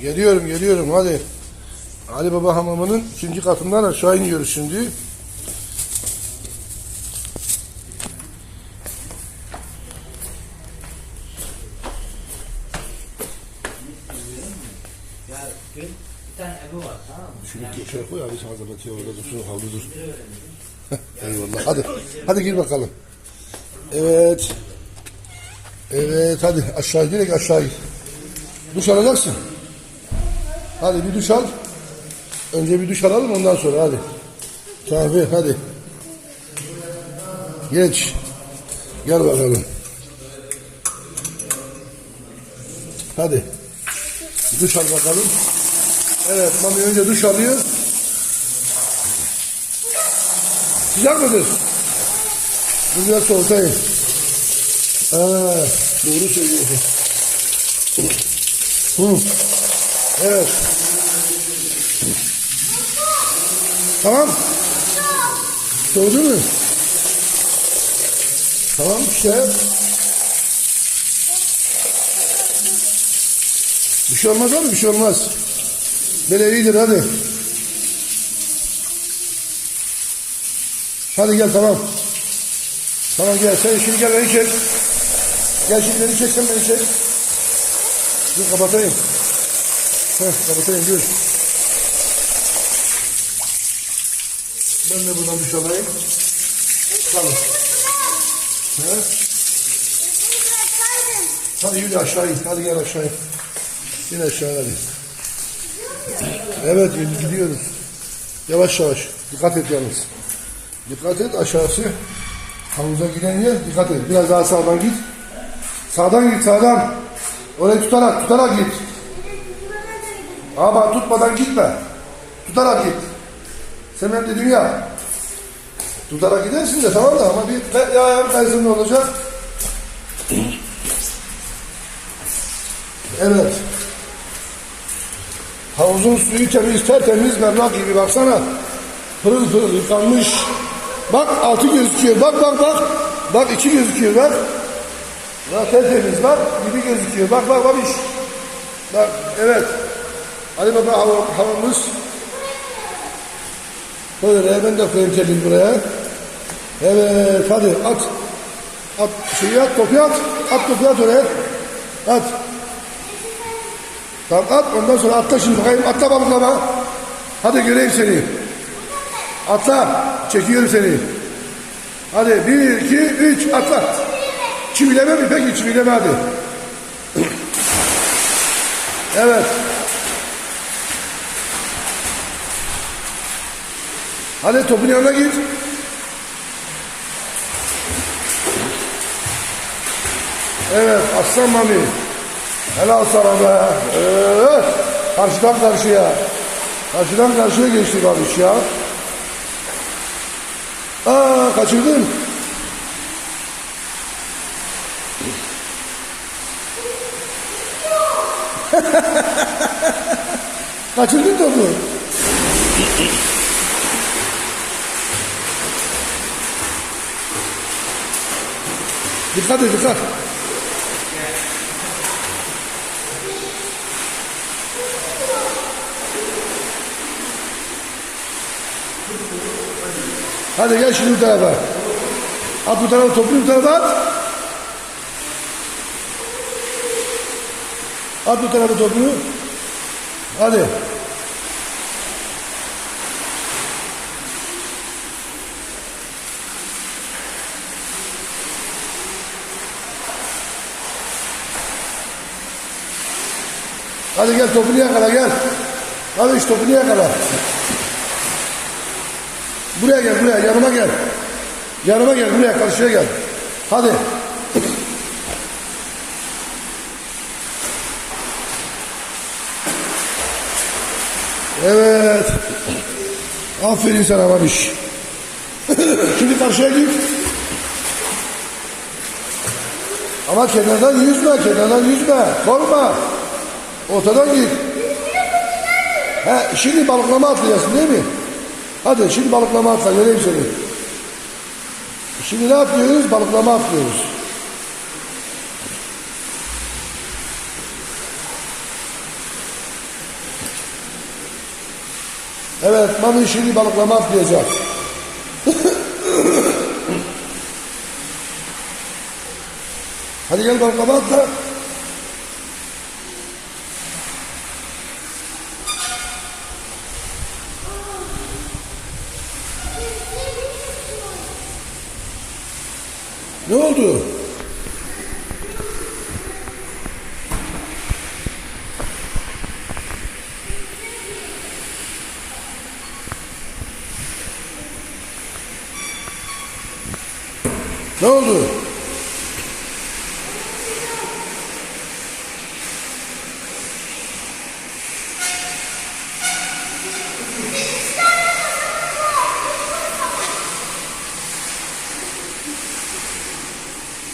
Geliyorum geliyorum hadi. Ali Baba Hamamı'nın ikinci katından aşağı iniyoruz şimdi. Şunu geçer koy abi sana da batıyor orada dursun havlu dur. Eyvallah hadi. Hadi gir bakalım. Evet. Evet hadi aşağı direkt aşağı. Duş alacaksın. Hadi bir duş al. Önce bir duş alalım ondan sonra hadi. Kahve hadi. Geç. Gel bakalım. Hadi. Duş al bakalım. Evet Mami önce duş alıyor. Sıcak mıdır? Biraz soğutayım. Aa, doğru söylüyorsun. Hı. Evet. Tamam. Soğudu mu? Tamam işte. Bir şey olmaz abi bir şey olmaz. Böyle iyidir hadi. Hadi gel tamam. Tamam gel sen şimdi gel beni çek. Gel şimdi beni çek sen beni çek. Dur kapatayım. Heh kapatayım dur. Ben de buradan duş alayım. Tamam. He? Hadi yürü aşağı in. Hadi gel aşağı in. İn aşağı hadi. Evet gidiyoruz. Yavaş yavaş. Dikkat et yalnız. Dikkat et aşağısı. Havuza giden yer dikkat et. Biraz daha sağdan git. Sağdan git sağdan. Orayı tutarak tutarak git. Ama tutmadan gitme. Tutarak git. Sen benim dediğimi yap. Tutarak gidersin de tamam da ama bir ya ayağın benzinli olacak. Evet. Havuzun suyu temiz, tertemiz, berrak gibi baksana. Pırıl pırıl yıkanmış. Bak altı gözüküyor. Bak bak bak. Bak içi gözüküyor bak. Bak tertemiz bak. Gibi gözüküyor. Bak bak bak iş. Bak evet. Ali Baba hava, havamız. Böyle ben de koyayım telini buraya. Evet hadi at. At şeyi at topu at. At topu at oraya. At. Tamam at ondan sonra atla şimdi bakayım atla balıklama. Hadi göreyim seni. Atla. Çekiyorum seni. Hadi bir, iki, üç atla. Çivileme mi? Peki çivileme hadi. evet. Hadi topun yanına git. Evet aslan mami. Helal sana be. Evet. Karşıdan karşıya. Karşıdan karşıya geçti babiş ya. Aa kaçırdın. kaçırdın topu. Dikkat et dikkat. Hadi gel şimdi bu tarafa. At bu tarafa toplu bu tarafa at. At bu tarafa topunu. Hadi. Hadi gel topunu yakala gel. Hadi işte topunu yakala. Buraya gel buraya yanıma gel. Yanıma gel buraya karşıya gel. Hadi. Evet. Aferin sana babiş. Şimdi karşıya git. Ama kenardan yüzme, kenardan yüzme. Korkma. Ortadan git. He, şimdi balıklama atlayacaksın değil mi? Hadi şimdi balıklama atla göreyim seni. Şimdi ne yapıyoruz? Balıklama atlıyoruz. Evet, Mami şimdi balıklama atlayacak. Hadi gel balıklama atla. Ne oldu? Ne oldu?